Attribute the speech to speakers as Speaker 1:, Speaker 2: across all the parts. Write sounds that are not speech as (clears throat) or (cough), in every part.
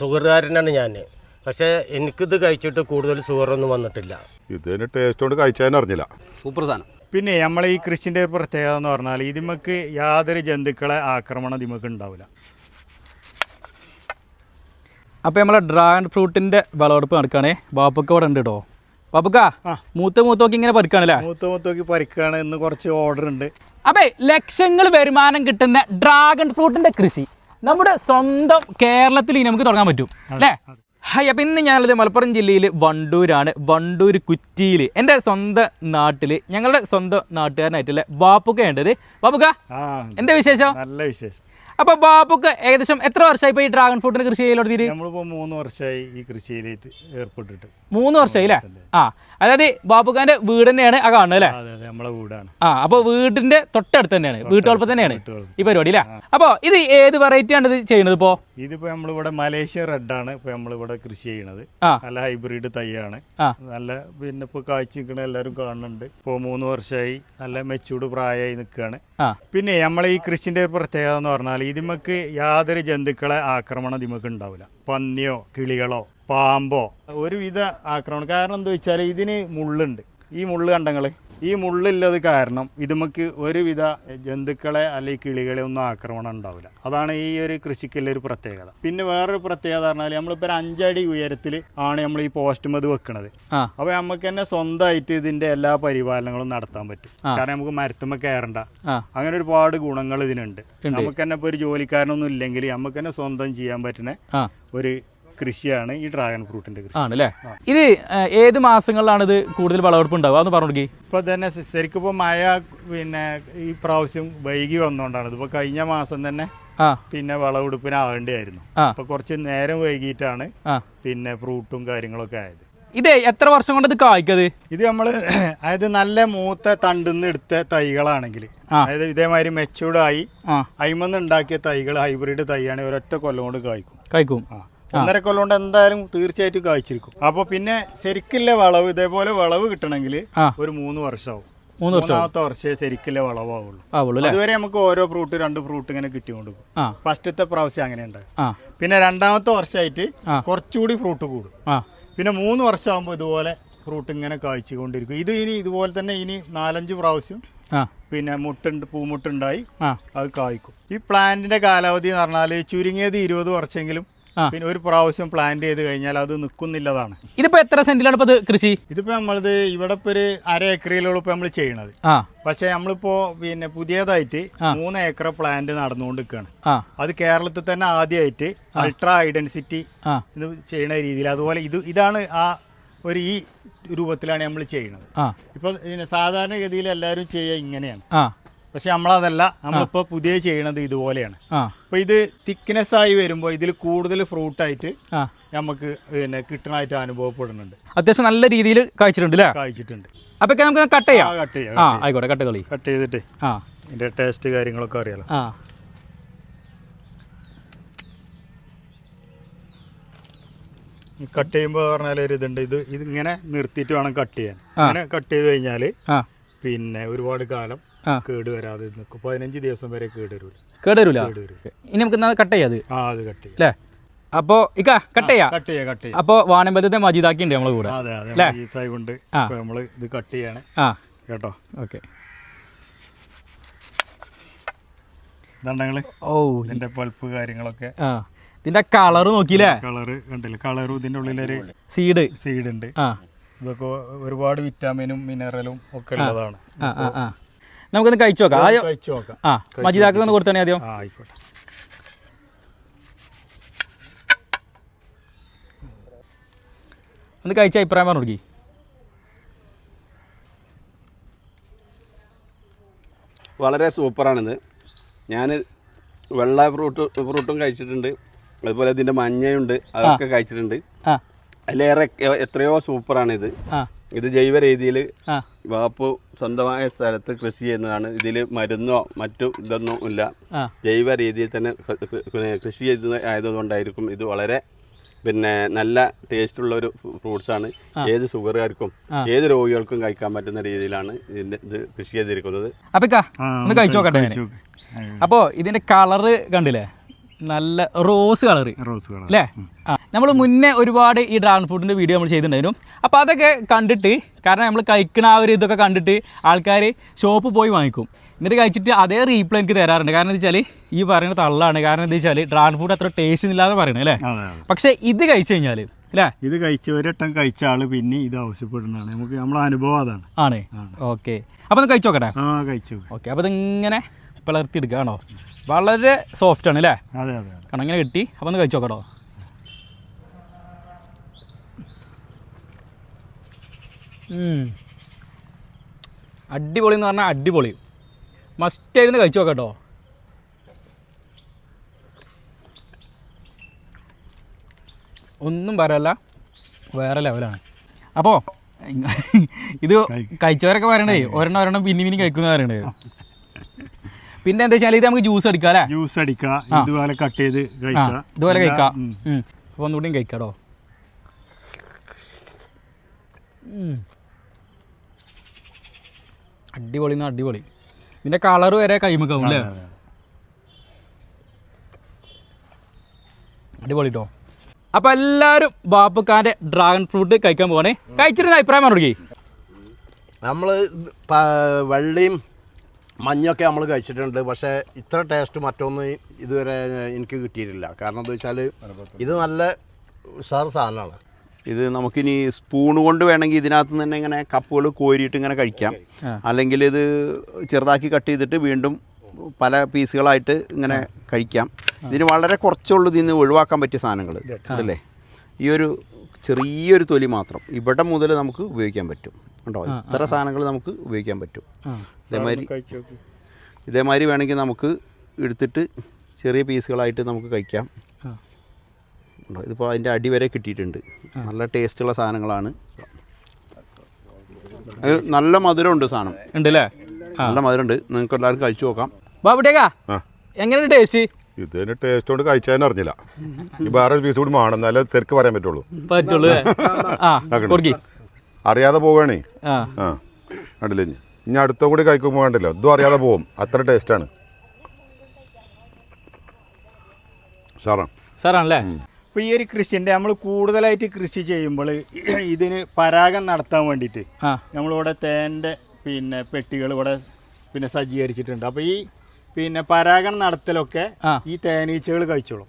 Speaker 1: ഷുഗറുകാരനാണ് ഞാൻ പക്ഷേ എനിക്കിത് കഴിച്ചിട്ട് കൂടുതൽ ഷുഗറൊന്നും വന്നിട്ടില്ല.
Speaker 2: ഇതിന് ടേസ്റ്റ് കൊണ്ട് കഴിച്ചാൽ അറിഞ്ഞില്ല.
Speaker 3: സൂപ്പർ സാധനം.
Speaker 4: പിന്നെ നമ്മൾ ഈ കൃഷിന്റെ ഒരു പ്രത്യേകത എന്ന് പറഞ്ഞാൽ ഇതിമക്ക് യാതൊരു ജന്തുക്കളെ ആക്രമണം ഇതിമക്ക് ഉണ്ടാവില്ല.
Speaker 5: അപ്പോൾ നമ്മളെ ഡ്രാഗൺ ഫ്രൂട്ടിന്റെ വിളവെടുപ്പ് നടക്കുകയാണേ ബാപ്പക്ക ഇവിടെ ഉണ്ട് കേട്ടോ ബാപ്പക്ക. മൂത്ത മൂത്തോക്കി ഇങ്ങനെ പരിക്കാണല്ലേ
Speaker 4: മൂത്ത മൂത്തോക്കി പരിക്കാണ് ഇന്ന് കുറച്ച് ഓർഡർ ഉണ്ട്.
Speaker 5: അപ്പേ ലക്ഷങ്ങൾ വരുമാനം കിട്ടുന്ന ഡ്രാഗൺ ഫ്രൂട്ടിന്റെ കൃഷി. നമ്മുടെ സ്വന്തം കേരളത്തിൽ ഇനി നമുക്ക് തുടങ്ങാൻ പറ്റും അല്ലേ? ഹൈ അപ്പം ഇന്ന് ഞാനുള്ളത് മലപ്പുറം ജില്ലയിൽ വണ്ടൂരാണ്. വണ്ടൂർ കുറ്റിയിൽ എന്റെ സ്വന്തം നാട്ടിൽ ഞങ്ങളുടെ സ്വന്തം നാട്ടുകാരനായിട്ടുള്ള ബാപ്പുക്ക ഉണ്ടത്. ബാപ്പുക്ക എന്താ വിശേഷം?
Speaker 4: നല്ല വിശേഷം.
Speaker 5: അപ്പോൾ ബാബുക്ക് ഏകദേശം എത്ര വർഷമായി പോയി ഈ ഡ്രാഗൺ ഫ്രൂട്ടിന് കൃഷി
Speaker 4: നമ്മളിപ്പോൾ മൂന്ന് വർഷമായി ഈ കൃഷിയിലേക്ക് ഏർപ്പെട്ടിട്ട്.
Speaker 5: മൂന്ന് വർഷമായി അല്ലേ ആ. അതായത് ബാബുക്കാന്റെ വീട് തന്നെയാണ് ആ കാണുന്നത് അല്ലേ?
Speaker 4: നമ്മളെ വീടാണ്.
Speaker 5: ആ അപ്പോൾ വീടിന്റെ തൊട്ടടുത്ത് തന്നെയാണ് വീട്ടുകൾ തന്നെയാണ് ഈ പരിപാടി അല്ലേ അപ്പോൾ ഇത് ഏത് വെറൈറ്റി ആണ് ഇത് ചെയ്യുന്നത് ഇപ്പോ?
Speaker 4: ഇതിപ്പോ നമ്മളിവിടെ മലേഷ്യ റെഡ് ആണ് ഇപ്പൊ നമ്മളിവിടെ കൃഷി ചെയ്യണത്. നല്ല ഹൈബ്രിഡ് തൈയാണ്. നല്ല പിന്നെ ഇപ്പൊ കാഴ്ച നിൽക്കണ എല്ലാവരും കാണുന്നുണ്ട്. ഇപ്പോ മൂന്ന് വർഷമായി നല്ല മെച്ചൂർഡ് പ്രായമായി നിൽക്കുകയാണ് പിന്നെ നമ്മളെ ഈ കൃഷിന്റെ ഒരു പ്രത്യേകത എന്ന് പറഞ്ഞാൽ ഇതിമക്ക് യാതൊരു ജന്തുക്കളെ ആക്രമണം ഇതിമക്ക് ഉണ്ടാവില്ല. പന്നിയോ കിളികളോ പാമ്പോ ഒരുവിധ ആക്രമണം. കാരണം എന്താ വെച്ചാൽ ഇതിന് മുള്ളുണ്ട്. ഈ മുള്ള് കണ്ടങ്ങൾ ഈ മുള്ളില്ലത് കാരണം ഇതുമക്ക് ഒരുവിധ ജന്തുക്കളെ അല്ലെങ്കിൽ കിളികളെ ഒന്നും ആക്രമണം ഉണ്ടാവില്ല. അതാണ് ഈ ഒരു കൃഷിക്കുള്ള ഒരു പ്രത്യേകത. പിന്നെ വേറൊരു പ്രത്യേകത പറഞ്ഞാൽ നമ്മളിപ്പോൾ ഒരു അഞ്ചടി ഉയരത്തിൽ ആണ് നമ്മൾ ഈ പോസ്റ്റ് മത് വെക്കുന്നത്
Speaker 5: അപ്പൊ
Speaker 4: അപ്പോൾ നമുക്ക് തന്നെ സ്വന്തമായിട്ട് ഇതിന്റെ എല്ലാ പരിപാലനങ്ങളും നടത്താൻ പറ്റും. കാരണം നമുക്ക് മരത്തുമ്മ കയറണ്ട അങ്ങനെ ഒരുപാട് ഗുണങ്ങൾ ഇതിനുണ്ട്. നമുക്ക് തന്നെ ഇപ്പോൾ ഒരു ജോലിക്കാരനൊന്നും ഇല്ലെങ്കിൽ നമുക്ക് തന്നെ സ്വന്തം ചെയ്യാൻ പറ്റുന്ന ഒരു കൃഷിയാണ് ഈ ഡ്രാഗൺ ഫ്രൂട്ടിന്റെ കൃഷി.
Speaker 5: ആണല്ലേ? ഇത് ഏത് മാസങ്ങളിലാണ് ഇത് കൂടുതൽ വിളവെടുപ്പ് ഉണ്ടാവുക എന്ന് പറഞ്ഞു
Speaker 4: ഇപ്പൊ തന്നെ ശരിക്കും ഇപ്പൊ മഴ പിന്നെ ഈ പ്രാവശ്യം വൈകി വന്നുകൊണ്ടാണ് ഇപ്പൊ കഴിഞ്ഞ മാസം തന്നെ പിന്നെ വിളവെടുപ്പിനാകേണ്ടിയായിരുന്നു
Speaker 5: ആ.
Speaker 4: അപ്പൊ കുറച്ച് നേരം വൈകിട്ടാണ് പിന്നെ ഫ്രൂട്ടും കാര്യങ്ങളൊക്കെ ആയത്.
Speaker 5: ഇത് എത്ര വർഷം കൊണ്ട് ഇത് കായ്ക്കത്?
Speaker 4: ഇത് നമ്മൾ (clears throat) അതായത് നല്ല മൂത്ത തണ്ടിന്ന് എടുത്ത തൈകളാണെങ്കിൽ. അതായത് ഇതേമാതിരി
Speaker 5: മെച്ചൂർഡായി
Speaker 4: അയിമന്ന് ഉണ്ടാക്കിയ തൈകൾ ഹൈബ്രിഡ് തൈയാണ് ഒരൊറ്റ കൊല്ലം കൊണ്ട് കായ്ക്കും.
Speaker 5: കായ്ക്കും.
Speaker 4: ആ. ഒന്നര കൊല്ലം കൊണ്ട് എന്തായാലും തീർച്ചയായിട്ടും കായ്ച്ചിരിക്കും. അപ്പൊ പിന്നെ ശരിക്കില്ല വളവ് ഇതേപോലെ വളവ് കിട്ടണമെങ്കിൽ. ഒരു മൂന്ന് വർഷമാവും.
Speaker 5: മൂന്ന് വർഷം
Speaker 4: മൂന്നാമത്തെ വർഷമേ ശരിക്കില്ല വളവാവുള്ളൂ. അതുവരെ നമുക്ക് ഓരോ ഫ്രൂട്ട് രണ്ട് ഫ്രൂട്ട് ഇങ്ങനെ
Speaker 5: കിട്ടിക്കൊണ്ട്
Speaker 4: ഫസ്റ്റത്തെ പ്രാവശ്യം അങ്ങനെ ഉണ്ടാകും പിന്നെ രണ്ടാമത്തെ വർഷമായിട്ട്. കുറച്ചുകൂടി ഫ്രൂട്ട് കൂടും. പിന്നെ മൂന്ന് വർഷമാകുമ്പോൾ ഇതുപോലെ ഫ്രൂട്ട് ഇങ്ങനെ കായ്ച്ചുകൊണ്ടിരിക്കും ഇത് ഇനി ഇതുപോലെ തന്നെ ഇനി നാലഞ്ച് പ്രാവശ്യം പിന്നെ മുട്ടുണ്ട് പൂമുട്ടുണ്ടായി അത് കായ്ക്കും. ഈ പ്ലാന്റിന്റെ കാലാവധി എന്ന് പറഞ്ഞാൽ ചുരുങ്ങിയത് ഇരുപത് വർഷമെങ്കിലും. പിന്നെ ഒരു പ്രാവശ്യം പ്ലാന്റ് ചെയ്ത് കഴിഞ്ഞാൽ അത് നിൽക്കുന്നില്ലതാണ്
Speaker 5: ഇതിപ്പോ എത്ര സെന്റിലാണ് ഇപ്പൊ കൃഷി?
Speaker 4: ഇതിപ്പോ നമ്മളിത് ഇവിടെ ഇപ്പൊ ഒരു അര ഏക്കറിലുള്ള ഇപ്പൊ നമ്മൾ ചെയ്യണത്. പക്ഷെ നമ്മളിപ്പോ പിന്നെ പുതിയതായിട്ട് മൂന്ന് ഏക്കർ പ്ലാന്റ് നടന്നുകൊണ്ടിരിക്കുകയാണ്. അത് കേരളത്തിൽ തന്നെ ആദ്യമായിട്ട് അൾട്രാ ഐഡൻസിറ്റി ഇത് ചെയ്യണ രീതിയിൽ. അതുപോലെ ഇത് ഇതാണ് ആ ഒരു ഈ രൂപത്തിലാണ് നമ്മൾ ചെയ്യുന്നത് ഇപ്പൊ സാധാരണഗതിയിൽ എല്ലാവരും ചെയ്യുക ഇങ്ങനെയാണ്. പക്ഷെ നമ്മളതല്ല. നമ്മളിപ്പോൾ പുതിയ ചെയ്യണത് ഇതുപോലെയാണ്.
Speaker 5: അപ്പൊ
Speaker 4: അപ്പോൾ ഇത് തിക്നെസ് ആയി വരുമ്പോൾ ഇതിൽ കൂടുതൽ ഫ്രൂട്ട്
Speaker 5: ആയിട്ട്
Speaker 4: നമുക്ക് പിന്നെ കിട്ടണമായിട്ട് അനുഭവപ്പെടുന്നുണ്ട്.
Speaker 5: അത്യാവശ്യം നല്ല രീതിയിൽ കഴിച്ചിട്ടുണ്ട് അല്ലേ
Speaker 4: കഴിച്ചിട്ടുണ്ട്
Speaker 5: അപ്പൊ നമുക്ക് കട്ട് ചെയ്യാം.
Speaker 4: കട്ട് ചെയ്യാം
Speaker 5: ആ ആയിക്കോട്ടെ കട്ട് കളി.
Speaker 4: കട്ട് ചെയ്തിട്ട്
Speaker 5: ആ.
Speaker 4: ഇതിന്റെ ടേസ്റ്റ് കാര്യങ്ങളൊക്കെ അറിയാലോ.
Speaker 5: ആ.
Speaker 4: കട്ട് ചെയ്യുമ്പോൾ പറഞ്ഞാൽ ഒരു ഇതുണ്ട്. ഇത് ഇങ്ങനെ നിർത്തിയിട്ട് വേണം കട്ട് ചെയ്യാൻ. അങ്ങനെ കട്ട് ചെയ്ത് കഴിഞ്ഞാൽ
Speaker 5: ആ.
Speaker 4: പിന്നെ ഒരുപാട് കാലം. കേട് വരാതെ നിൽക്കും പതിനഞ്ച് ദിവസം വരെ കേട് വരില്ല
Speaker 5: കേട് വരൂല. ഇനി നമുക്ക് കട്ട് ചെയ്യാം അത്?
Speaker 4: ആ അത് കട്ട് ചെയ്യാം.
Speaker 5: അല്ലേ അപ്പോ ഇക്ക കട്ട് ചെയ്യാം.
Speaker 4: കട്ട് ചെയ്യാം കട്ട് ചെയ്യാം.
Speaker 5: അപ്പോ വാനമ്പലത്തെ മജീദാക്കി ഉണ്ട് നമ്മളെ കൂടെ.
Speaker 4: അതെ അതെ
Speaker 5: ആ.
Speaker 4: നമ്മൾ ഇത് കട്ട് ചെയ്യാണ്.
Speaker 5: ആ.
Speaker 4: കേട്ടോ?
Speaker 5: ഓക്കെ.
Speaker 4: ഇതുണ്ടെങ്കിൽ
Speaker 5: ഓ
Speaker 4: ഇതിന്റെ പൾപ്പ് കാര്യങ്ങളൊക്കെ.
Speaker 5: ആ. ഇതിന്റെ കളർ നോക്കിയില്ലേ?
Speaker 4: കളർ കണ്ടില്ല? കളറും ഇതിന്റെ ഉള്ളിലൊരു
Speaker 5: സീഡ്.
Speaker 4: സീഡ് ഉണ്ട്
Speaker 5: ആ.
Speaker 4: ഇതൊക്കെ ഒരുപാട് വിറ്റാമിനും മിനറലും ഒക്കെ ഉള്ളതാണ്.
Speaker 5: ആ ആ ആ നമുക്കൊന്ന് കഴിച്ചു നോക്കാം. ആദ്യം
Speaker 4: കഴിച്ചു നോക്കാം.
Speaker 5: ആ ഒന്ന് കൊടുത്തണേ ആദ്യം.
Speaker 4: ആ ആയിക്കോട്ടെ.
Speaker 5: ഒന്ന് കഴിച്ച അഭിപ്രായം പറഞ്ഞു കൊടുക്കി.
Speaker 3: വളരെ സൂപ്പറാണിത്. ഞാൻ വെള്ള ഫ്രൂട്ട് ഫ്രൂട്ടും കഴിച്ചിട്ടുണ്ട്. അതുപോലെ ഇതിന്റെ മഞ്ഞയുണ്ട് അതൊക്കെ കഴിച്ചിട്ടുണ്ട്.
Speaker 5: ആ.
Speaker 3: അതിലേറെ എത്രയോ സൂപ്പറാണ്
Speaker 5: ഇത്
Speaker 3: ഇത് ജൈവ രീതിയിൽ വാപ്പു സ്വന്തമായ സ്ഥലത്ത് കൃഷി ചെയ്യുന്നതാണ്. ഇതിൽ മരുന്നോ മറ്റു ഇതൊന്നും ഇല്ല. ജൈവ രീതിയിൽ തന്നെ കൃഷി ചെയ്ത് ആയതുകൊണ്ടായിരിക്കും ഇത് വളരെ പിന്നെ നല്ല ടേസ്റ്റ് ഉള്ള ഒരു ഫ്രൂട്ട്സ് ആണ് ഏത് ഷുഗറുകാർക്കും ഏത് രോഗികൾക്കും കഴിക്കാൻ പറ്റുന്ന രീതിയിലാണ് ഇതിന്റെ ഇത് കൃഷി ചെയ്തിരിക്കുന്നത്.
Speaker 5: അപ്പൊ കഴിച്ചു നോക്കട്ടെ അപ്പോൾ ഇതിന്റെ കളറ് കണ്ടില്ലേ? നല്ല റോസ് കളറ്.
Speaker 4: റോസ് കളർ
Speaker 5: അല്ലേ നമ്മൾ മുന്നേ ഒരുപാട് ഈ ഡ്രാഗൺ ഫ്രൂട്ടിന്റെ വീഡിയോ നമ്മൾ ചെയ്തിട്ടുണ്ടായിരുന്നു. അപ്പോൾ അതൊക്കെ കണ്ടിട്ട് കാരണം നമ്മൾ കഴിക്കുന്ന ആ ഒരു ഇതൊക്കെ കണ്ടിട്ട് ആൾക്കാർ ഷോപ്പ് പോയി വാങ്ങിക്കും. എന്നിട്ട് കഴിച്ചിട്ട് അതേ റീപ്ലൈ എനിക്ക് തരാറുണ്ട്. കാരണം എന്താ വെച്ചാൽ ഈ പറയുന്ന തള്ളാണ്. കാരണം എന്താ വെച്ചാൽ ഡ്രാഗൺ ഫ്രൂട്ട് അത്ര ടേസ്റ്റ് ഇല്ലാതെ പറയണേ അല്ലേ? പക്ഷേ ഇത് കഴിച്ചു കഴിഞ്ഞാൽ അല്ലേ?
Speaker 4: ഇത് കഴിച്ച ഒരട്ടം കഴിച്ച ആൾ പിന്നെ ഇത് ആവശ്യപ്പെടുന്നതാണ്. നമുക്ക് നമ്മളെ അനുഭവം അതാണ്.
Speaker 5: ആണ്. ഓക്കെ. അപ്പോൾ ഒന്ന് കഴിച്ചു നോക്കട്ടെ?
Speaker 4: ആ കഴിച്ചു
Speaker 5: ഓക്കെ. അപ്പോൾ ഇതിങ്ങനെ പിളർത്തി എടുക്കുകയാണോ വളരെ സോഫ്റ്റ് ആണ് അല്ലേ?
Speaker 4: അതെ അതെ
Speaker 5: കണങ്ങനെ കിട്ടി. അപ്പോൾ ഒന്ന് കഴിച്ചു നോക്കട്ടോ. അടിപൊളി എന്ന് പറഞ്ഞാൽ അടിപൊളി. മസ്റ്റ് ഇരുന്ന് കഴിച്ചു നോക്കട്ടോ ഒന്നും പറയല്ല വേറെ ലെവലാണ് അപ്പോൾ ഇത് കഴിച്ചവരൊക്കെ പറയണേ ഒരെണ്ണം ഒരെണ്ണം പിന്നെ പിന്നെ കഴിക്കുന്ന പറയണേ. പിന്നെ എന്താ വെച്ചാൽ ഇത് നമുക്ക് ജ്യൂസ് അടിക്കാം അല്ലേ?
Speaker 4: ജ്യൂസ് അടിക്കാം ഇതുപോലെ കട്ട് ചെയ്ത്
Speaker 5: ആ ഇതുപോലെ കഴിക്കാം. അപ്പോൾ ഒന്നുകൂടിയും കഴിക്കാടോ. അടിപൊളി എന്ന് അടിപൊളി. ഇതിന്റെ കളർ വരെ കൈമുക്കാവും അല്ലേ. അടിപൊളി കേട്ടോ അപ്പോൾ എല്ലാരും ബാപ്പുക്കാന്റെ ഡ്രാഗൺ ഫ്രൂട്ട് കഴിക്കാൻ പോകണേ കഴിച്ചിരുന്ന അഭിപ്രായം പറഞ്ഞു
Speaker 6: നമ്മൾ വെള്ളിയും മഞ്ഞൊക്കെ നമ്മൾ കഴിച്ചിട്ടുണ്ട്. പക്ഷേ ഇത്ര ടേസ്റ്റ് മറ്റൊന്നും ഇതുവരെ എനിക്ക് കിട്ടിയിട്ടില്ല. കാരണം എന്താ വെച്ചാൽ ഇത് നല്ല ഉഷാർ സാധനമാണ്.
Speaker 3: ഇത് നമുക്കിനി സ്പൂൺ കൊണ്ട് വേണമെങ്കിൽ ഇതിനകത്ത് നിന്ന് തന്നെ ഇങ്ങനെ കപ്പുകൾ കോരിയിട്ട് ഇങ്ങനെ കഴിക്കാം. അല്ലെങ്കിൽ ഇത് ചെറുതാക്കി കട്ട് ചെയ്തിട്ട് വീണ്ടും പല പീസുകളായിട്ട് ഇങ്ങനെ കഴിക്കാം. ഇതിന് വളരെ കുറച്ചുള്ളൂ ഇതിൽ നിന്ന് ഒഴിവാക്കാൻ പറ്റിയ സാധനങ്ങൾ. അല്ലേ? ഈ ഒരു ചെറിയൊരു തൊലി മാത്രം ഇവിടെ മുതൽ നമുക്ക് ഉപയോഗിക്കാൻ പറ്റും. ഉണ്ടോ? ഇത്ര സാധനങ്ങൾ നമുക്ക് ഉപയോഗിക്കാൻ പറ്റും. ഇതേമാതിരി. ഇതേമാതിരി വേണമെങ്കിൽ നമുക്ക് എടുത്തിട്ട് ചെറിയ പീസുകളായിട്ട് നമുക്ക് കഴിക്കാം. ഉണ്ടോ? ഇതിപ്പോൾ അതിന്റെ അടി വരെ കിട്ടിയിട്ടുണ്ട്. നല്ല ടേസ്റ്റുള്ള സാധനങ്ങളാണ്. അത് നല്ല മധുരമുണ്ട് സാധനം.
Speaker 5: ഉണ്ട് അല്ലേ
Speaker 3: നല്ല മധുരമുണ്ട്. നിങ്ങൾക്ക് എല്ലാവർക്കും കഴിച്ചു നോക്കാം.
Speaker 5: ബാബുട്ടേക്കാ എങ്ങനെയാണ് ടേസ്റ്റ്
Speaker 2: ഇതിന് ടേസ്റ്റ് കൊണ്ട് കഴിച്ചാൽ അറിഞ്ഞില്ല. ഈ വേറെ ഒരു പീസ് കൂടി വേണം എന്നാലേ തിരക്ക് പറയാൻ പറ്റുള്ളൂ.
Speaker 5: പറ്റുള്ളൂ
Speaker 2: അറിയാതെ പോവുകയാണേ.
Speaker 5: ആ.
Speaker 2: കണ്ടില്ലേ ഇനി? അടുത്ത കൂടി കഴിക്കുമ്പോൾ വേണ്ടല്ലോ. ഇതും അറിയാതെ പോവും അത്ര ടേസ്റ്റാണ് സാറാ.
Speaker 5: സാറാണല്ലേ?
Speaker 4: അപ്പോൾ ഈ ഒരു കൃഷിന്റെ നമ്മൾ കൂടുതലായിട്ട് കൃഷി ചെയ്യുമ്പോൾ (clears throat) ഇതിന് പരാഗം നടത്താൻ വേണ്ടിയിട്ട് നമ്മളിവിടെ തേന്റെ പിന്നെ പെട്ടികൾ ഇവിടെ പിന്നെ സജ്ജീകരിച്ചിട്ടുണ്ട്. അപ്പോൾ ഈ പിന്നെ പരാഗം നടത്തലൊക്കെ ഈ തേനീച്ചകൾ കഴിച്ചോളും.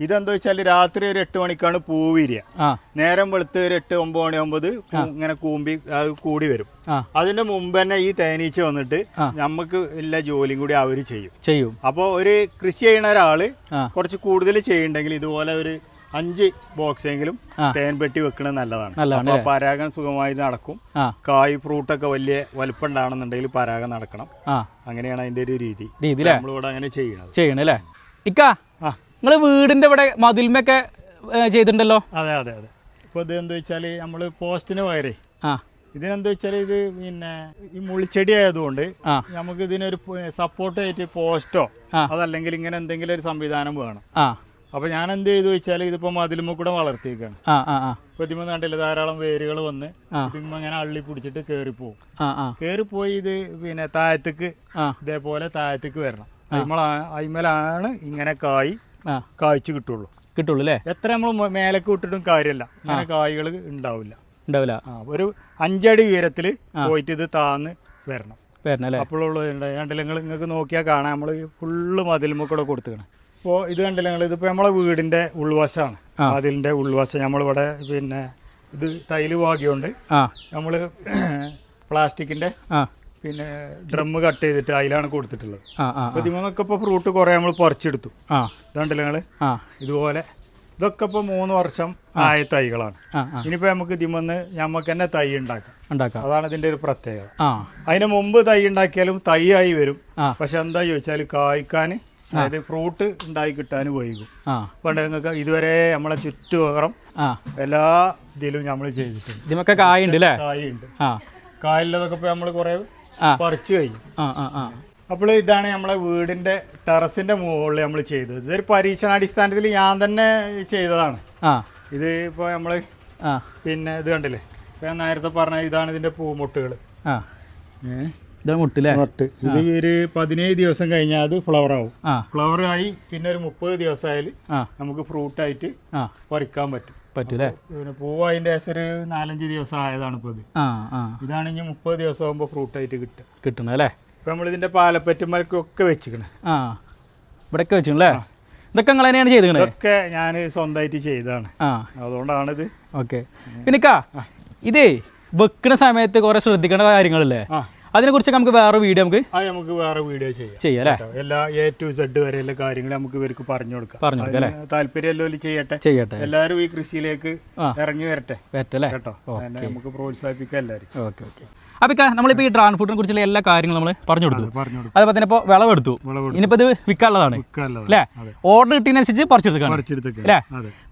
Speaker 4: ഇതെന്താ വെച്ചാൽ രാത്രി ഒരു എട്ട് മണിക്കാണ് പൂ വിരിയ.
Speaker 5: ആ.
Speaker 4: നേരം വെളുത്ത് ഒരു എട്ട് ഒമ്പത് മണി ഒമ്പത് ഇങ്ങനെ കൂമ്പി അത് കൂടി വരും. അതിന്റെ മുമ്പ് തന്നെ ഈ തേനീച്ച വന്നിട്ട് നമുക്ക് എല്ലാ ജോലിയും കൂടി അവർ ചെയ്യും.
Speaker 5: ചെയ്യും.
Speaker 4: അപ്പോൾ ഒരു കൃഷി ചെയ്യുന്ന
Speaker 5: ഒരാൾ
Speaker 4: കുറച്ച് കൂടുതൽ ചെയ്യുന്നുണ്ടെങ്കിൽ ഇതുപോലെ ഒരു അഞ്ച്
Speaker 5: ബോക്സെങ്കിലും
Speaker 4: തേൻ പെട്ടി വെക്കുന്നത് നല്ലതാണ്. അപ്പോൾ പരാഗം സുഖമായി നടക്കും. കായ് ഫ്രൂട്ടൊക്കെ വലിയ വലിപ്പം പരാഗം നടക്കണം. അങ്ങനെയാണ് അതിന്റെ ഒരു രീതി. നമ്മളിവിടെ അങ്ങനെ ചെയ്യണത്.
Speaker 5: ചെയ്യണം ചെയ്യണല്ലേ ഇക്ക നിങ്ങൾ വീടിന്റെ ഇവിടെ മതിൽമൊക്കെ ചെയ്തിട്ടുണ്ടല്ലോ?
Speaker 4: അതെ അതെ അതെ. ഇപ്പൊ ഇത് എന്താ വെച്ചാൽ നമ്മൾ പോസ്റ്റിന് പകരേ
Speaker 5: ആ.
Speaker 4: ഇതിനെന്താ വെച്ചാൽ ഇത് പിന്നെ ഈ മുളിച്ചെടി ആയതുകൊണ്ട് നമുക്ക് ഇതിനൊരു സപ്പോർട്ട് ആയിട്ട് പോസ്റ്റോ അതല്ലെങ്കിൽ ഇങ്ങനെ എന്തെങ്കിലും ഒരു സംവിധാനം വേണം. അപ്പോൾ ഞാൻ എന്ത് ചെയ്തു വെച്ചാൽ ഇതിപ്പോൾ മതിലുമ്മ കൂടെ വളർത്തിയേക്കാണ്.
Speaker 5: ആ ആ ആ.
Speaker 4: ഇപ്പോൾ ഇതിമ്മ കണ്ടില്ല ധാരാളം വേരുകൾ വന്ന്. ഇതിമ്മ ഇങ്ങനെ അള്ളി പിടിച്ചിട്ട് കയറിപ്പോവും കയറിപ്പോയി ഇത് പിന്നെ താഴത്തേക്ക് ഇതേപോലെ താഴത്തേക്ക് വരണം. അയിമള അയിമലാണ് ഇങ്ങനെ കായി കായ്ച്ചു കിട്ടുള്ളൂ.
Speaker 5: കിട്ടുള്ളൂ അല്ലേ?
Speaker 4: എത്ര നമ്മൾ മേലേക്ക് വിട്ടിട്ടും കാര്യമല്ല ഇങ്ങനെ കായ്കൾ ഉണ്ടാവില്ല.
Speaker 5: ഉണ്ടാവില്ല.
Speaker 4: ഒരു അഞ്ചടി ഉയരത്തിൽ പോയിട്ട് ഇത് താന്ന് വരണം.
Speaker 5: വരണം അല്ലേ?
Speaker 4: അപ്പോഴുള്ളൂ കണ്ടില്ല നിങ്ങൾ നിങ്ങൾക്ക് നോക്കിയാൽ കാണാം. നമ്മൾ ഫുള്ള് മതിലുമ്മ കൂടെ കൊടുത്തുക്കണം. ഇപ്പോൾ ഇത് കണ്ടില്ല നിങ്ങൾ ഇതിപ്പോൾ നമ്മളെ വീടിന്റെ ഉൾവശമാണ് അതിലിന്റെ ഉൾവശം. നമ്മളിവിടെ പിന്നെ ഇത് തൈൽ വാങ്ങിയോണ്ട് നമ്മൾ
Speaker 5: പ്ലാസ്റ്റിക്കിന്റെ
Speaker 4: പിന്നെ ഡ്രം കട്ട് ചെയ്തിട്ട് അതിലാണ് കൊടുത്തിട്ടുള്ളത്. ഇതിമൊക്കെ ഇപ്പോൾ ഫ്രൂട്ട് കുറേ നമ്മൾ പറിച്ചെടുത്തു.
Speaker 5: ഇത്
Speaker 4: ഇതുണ്ടല്ലോ നിങ്ങൾ ഇതുപോലെ ഇതൊക്കെ ഇപ്പോൾ മൂന്ന് വർഷം ആയ തൈകളാണ്. ഇനിയിപ്പോൾ നമുക്ക് ഇതിമന്ന് നമുക്ക് തന്നെ തൈ ഉണ്ടാക്കാം. അതാണ് ഇതിന്റെ ഒരു പ്രത്യേകത. അതിന് മുമ്പ് തൈ ഉണ്ടാക്കിയാലും തൈ ആയി വരും. പക്ഷെ എന്താ ചോദിച്ചാൽ കായ്ക്കാൻ അതായത് ഫ്രൂട്ട് ഉണ്ടായി കിട്ടാൻ വൈകും. പണ്ട് നിങ്ങൾക്ക് ഇതുവരെ നമ്മളെ
Speaker 5: ചുറ്റുപകറം
Speaker 4: എല്ലാ ഇതിലും നമ്മൾ ചെയ്തിട്ടുണ്ട്.
Speaker 5: ഇതിനൊക്കെ കായുണ്ട് അല്ലേ?
Speaker 4: കായുണ്ട്.
Speaker 5: കായലിലതൊക്കെ
Speaker 4: ഇപ്പൊ ഇപ്പോൾ നമ്മൾ കുറേ. പറിച്ചു കഴിഞ്ഞു. അപ്പോൾ ഇതാണ് നമ്മളെ വീടിന്റെ ടെറസിന്റെ മുകളിൽ നമ്മൾ ചെയ്തത്. ഇതൊരു പരീക്ഷണാടിസ്ഥാനത്തിൽ ഞാൻ തന്നെ ചെയ്തതാണ്. ഇത് ഇപ്പോൾ നമ്മൾ പിന്നെ ഇത് കണ്ടില്ലേ? ഇപ്പം ഞാൻ നേരത്തെ പറഞ്ഞ ഇതാണ് ഇതിന്റെ പൂമൊട്ടുകൾ നട്ട്. ഇത് ഒരു പതിനേഴ് ദിവസം കഴിഞ്ഞാൽ അത് ഫ്ലവർ ആവും. ഫ്ലവർ ആയി പിന്നെ ഒരു മുപ്പത് ദിവസം
Speaker 5: ആയാൽ
Speaker 4: നമുക്ക് ഫ്രൂട്ട്
Speaker 5: ആയിട്ട്
Speaker 4: പറിക്കാൻ പറ്റും.
Speaker 5: പറ്റൂലേ?
Speaker 4: പിന്നെ പൂവ് അതിന്റെ ഏകദേശം ഒരു നാലഞ്ച് ദിവസം ആയതാണ് ഇപ്പൊ ഇത്. ഇതാണ് ഇനി മുപ്പത് ദിവസം ആകുമ്പോൾ ഫ്രൂട്ടായിട്ട് കിട്ടുക.
Speaker 5: കിട്ടണം അല്ലേ?
Speaker 4: ഇതിന്റെ നമ്മളിതിന്റെ പാലപ്പറ്റുമ്മലൊക്കെ വെച്ചിക്കണേ.
Speaker 5: ആ. ഇവിടെയൊക്കെ വെച്ചില്ലേ ഇതൊക്കെ നിങ്ങൾ തന്നെയാണ് ചെയ്തത്
Speaker 4: ഇതൊക്കെ ഞാൻ സ്വന്തമായിട്ട് ചെയ്തതാണ്.
Speaker 5: ആ.
Speaker 4: അതുകൊണ്ടാണിത്.
Speaker 5: ഓക്കെ. പിന്നെക്കാ ഇതേ വെക്കുന്ന സമയത്ത് കുറെ ശ്രദ്ധിക്കേണ്ട കാര്യങ്ങളില്ലേ? അതിനെ കുറിച്ച് നമുക്ക് വേറെ വീഡിയോ നമുക്ക്
Speaker 4: നമുക്ക് വേറെ വീഡിയോ ചെയ്യാം.
Speaker 5: ചെയ്യാം അല്ലേ?
Speaker 4: കേട്ടോ. എല്ലാ എ ടു സെഡ് വരെ എല്ലാ കാര്യങ്ങളും നമുക്ക് ഇവർക്ക് പറഞ്ഞു കൊടുക്കാം.
Speaker 5: പറഞ്ഞു
Speaker 4: താല്പര്യം ചെയ്യട്ടെ.
Speaker 5: ചെയ്യട്ടെ.
Speaker 4: എല്ലാവരും ഈ കൃഷിയിലേക്ക്. ഇറങ്ങി വരട്ടെ.
Speaker 5: വരട്ടെ
Speaker 4: കേട്ടോ. നമുക്ക് പ്രോത്സാഹിപ്പിക്കാം എല്ലാവരും.
Speaker 5: Okay okay. അപ്പോൾ ഇക്ക, നമ്മളിപ്പോൾ ഈ ഡ്രാഗൺ ഫ്രൂട്ടിനെ കുറിച്ചുള്ള എല്ലാ കാര്യങ്ങളും നമ്മൾ പറഞ്ഞു കൊടുത്തു. അതുപോലെ തന്നെ ഇപ്പോൾ വിളവെടുത്തു. ഇനിയിപ്പോൾ ഇത് വിൽക്കാനുള്ളതാണ്. അല്ലേ. ഓർഡർ കിട്ടിയതിനനുസരിച്ച്
Speaker 4: പറിച്ചെടുത്തൊക്കെ
Speaker 5: അല്ലേ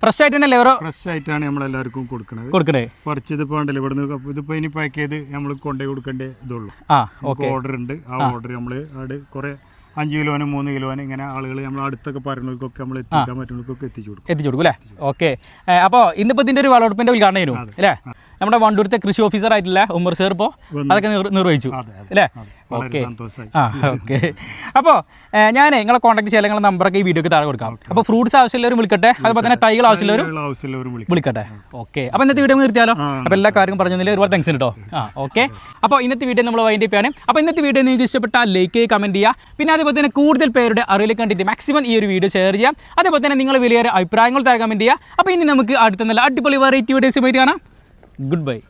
Speaker 5: ഫ്രഷ് ആയിട്ട് തന്നെ ലെവറോ?
Speaker 4: ഫ്രഷ് ആയിട്ടാണ് നമ്മൾ എല്ലാവർക്കും കൊടുക്കുന്നത്
Speaker 5: കൊടുക്കണേ?
Speaker 4: പറിച്ചത് ഇപ്പോൾ ഉണ്ടല്ലോ ഇവിടുന്ന് കപ്പ് ഇതിപ്പോൾ ഇനി പാക്ക് ചെയ്ത് നമ്മൾ കൊണ്ടുപോയി കൊടുക്കേണ്ടേ ഇതുള്ളൂ.
Speaker 5: ആ
Speaker 4: ഓക്കെ. ഓർഡർ ഉണ്ട്. ആ ഓർഡർ നമ്മൾ അവിടെ കുറേ അഞ്ച് കിലോനും മൂന്ന് കിലോനും ഇങ്ങനെ ആളുകൾ നമ്മൾ അടുത്തൊക്കെ പറയുന്നവർക്കൊക്കെ നമ്മൾ എത്തിക്കാൻ പറ്റുന്നവർക്കൊക്കെ എത്തിച്ചു കൊടുക്കും.
Speaker 5: എത്തിച്ചു കൊടുക്കും അല്ലേ ഓക്കെ. അപ്പോൾ ഇന്നിപ്പോൾ ഇതിന്റെ ഒരു വളവെടുപ്പിന്റെ ഉദ്ഘാടനം ആയിരുന്നു അല്ലേ നമ്മുടെ വണ്ടൂരത്തെ കൃഷി ഓഫീസർ ആയിട്ടില്ല ഉമ്മർ സാർ ഇപ്പോൾ അതൊക്കെ നിർ- നിർവഹിച്ചു. അല്ലേ? ഓക്കെ. ആ ഓക്കെ. അപ്പോൾ ഞാൻ നിങ്ങളെ കോൺടാക്ട് ചെയ്യാൻ നിങ്ങളുടെ നമ്പറൊക്കെ ഈ വീഡിയോക്ക് താഴെ കൊടുക്കാം. അപ്പോൾ ഫ്രൂട്ട്സ് ആവശ്യമുള്ളവരും വിളിക്കട്ടെ? അതുപോലെ തന്നെ തൈകൾ ആവശ്യമുള്ളവരും വിളിക്കട്ടെ. ഓക്കെ. അപ്പോൾ ഇന്നത്തെ വീഡിയോ നിർത്തിയാലോ? അപ്പോൾ എല്ലാ കാര്യവും പറഞ്ഞതിൽ ഒരുപാട് താങ്ക്സ് കേട്ടോ ആ ഓക്കെ. അപ്പോൾ ഇന്നത്തെ വീഡിയോ നമ്മൾ വൈൻഡ് ചെയ്യാണ്. അപ്പോൾ ഇന്നത്തെ വീഡിയോ നിങ്ങൾക്ക് ഇഷ്ടപ്പെട്ട ലൈക്ക് ചെയ്യുക കമന്റ് ചെയ്യുക. പിന്നെ അതേപോലെ തന്നെ കൂടുതൽ പേരുടെ അറിവിലേക്ക് കണ്ടിട്ട് മാക്സിമം ഈ ഒരു വീഡിയോ ഷെയർ ചെയ്യാം അതേപോലെ തന്നെ നിങ്ങൾ വലിയ അഭിപ്രായങ്ങൾ താഴെ കമന്റ് ചെയ്യുക. അപ്പോൾ ഇനി നമുക്ക് അടുത്ത നല്ല അടിപൊളി വെറൈറ്റി വീഡിയോസ് പോയിട്ട് കാണാം. Good bye.